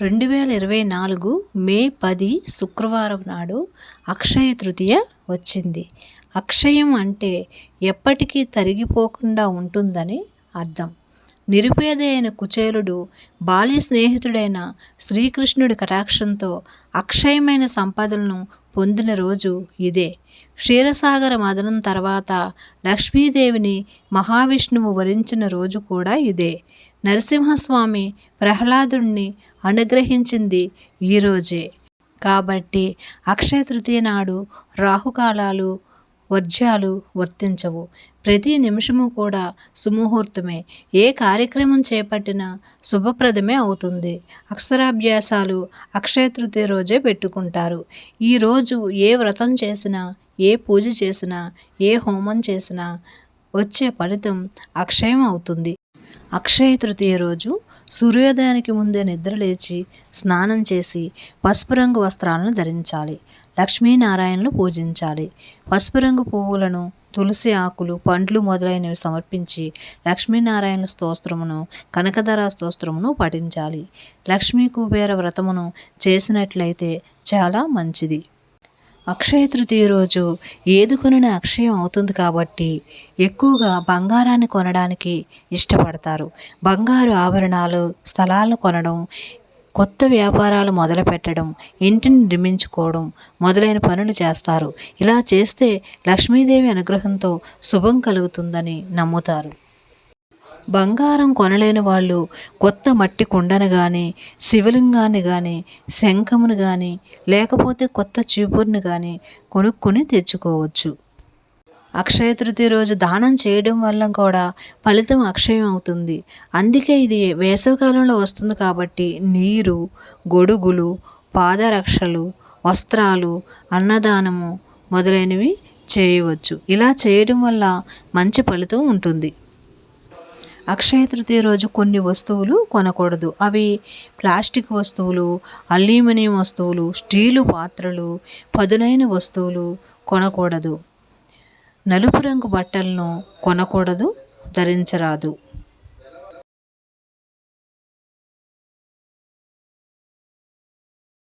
రెండు వేల ఇరవై నాలుగు మే పది శుక్రవారం నాడు అక్షయ తృతీయ వచ్చింది. అక్షయం అంటే ఎప్పటికీ తరిగిపోకుండా ఉంటుందని అర్థం. నిరుపేద అయిన కుచేలుడు బాల్య స్నేహితుడైన శ్రీకృష్ణుడి కటాక్షంతో అక్షయమైన సంపదలను పొందిన రోజు ఇదే. క్షీరసాగర మదనం తర్వాత లక్ష్మీదేవిని మహావిష్ణువు వరించిన రోజు కూడా ఇదే. నరసింహస్వామి ప్రహ్లాదుణ్ణి అనుగ్రహించింది ఈరోజే కాబట్టి అక్షయ తృతీయ నాడు రాహుకాలాలు వర్జ్యాలు వర్తించవు. ప్రతి నిమిషము కూడా సుముహూర్తమే. ఏ కార్యక్రమం చేపట్టినా శుభప్రదమే అవుతుంది. అక్షరాభ్యాసాలు అక్షయ తృతీయ రోజే పెట్టుకుంటారు. ఈరోజు ఏ వ్రతం చేసినా ఏ పూజ చేసినా ఏ హోమం చేసినా వచ్చే ఫలితం అక్షయం అవుతుంది. అక్షయ తృతీయ రోజు సూర్యోదయానికి ముందే నిద్రలేచి స్నానం చేసి పసుపు రంగు వస్త్రాలను ధరించాలి. లక్ష్మీనారాయణను పూజించాలి. పసుపు రంగు పువ్వులను తులసి ఆకులు పండ్లు మొదలైనవి సమర్పించి లక్ష్మీనారాయణ స్తోత్రమును కనకధర స్తోత్రమును పఠించాలి. లక్ష్మీ కుబేర వ్రతమును చేసినట్లయితే చాలా మంచిది. అక్షయ తృతీయ రోజు ఏది కొనిన అక్షయం అవుతుంది కాబట్టి ఎక్కువగా బంగారాన్ని కొనడానికి ఇష్టపడతారు. బంగారు ఆభరణాలు స్థలాలను కొనడం కొత్త వ్యాపారాలు మొదలుపెట్టడం ఇంటిని నిర్మించుకోవడం మొదలైన పనులు చేస్తారు. ఇలా చేస్తే లక్ష్మీదేవి అనుగ్రహంతో శుభం కలుగుతుందని నమ్ముతారు. బంగారం కొనలేని వాళ్ళు కొత్త మట్టి కుండను కానీ శివలింగాన్ని కానీ శంఖమును కానీ లేకపోతే కొత్త చీపురుని కానీ కొనుక్కొని తెచ్చుకోవచ్చు. అక్షయ తృతీయ రోజు దానం చేయడం వల్ల కూడా ఫలితం అక్షయం అవుతుంది. అందుకే ఇది వేసవికాలంలో వస్తుంది కాబట్టి నీరు గొడుగులు పాదరక్షలు వస్త్రాలు అన్నదానము మొదలైనవి చేయవచ్చు. ఇలా చేయడం వల్ల మంచి ఫలితం ఉంటుంది. అక్షయ తృతీయ రోజు కొన్ని వస్తువులు కొనకూడదు. అవి ప్లాస్టిక్ వస్తువులు అల్యూమినియం వస్తువులు స్టీలు పాత్రలు పదునైన వస్తువులు కొనకూడదు. నలుపు రంగు బట్టలను కొనకూడదు ధరించరాదు.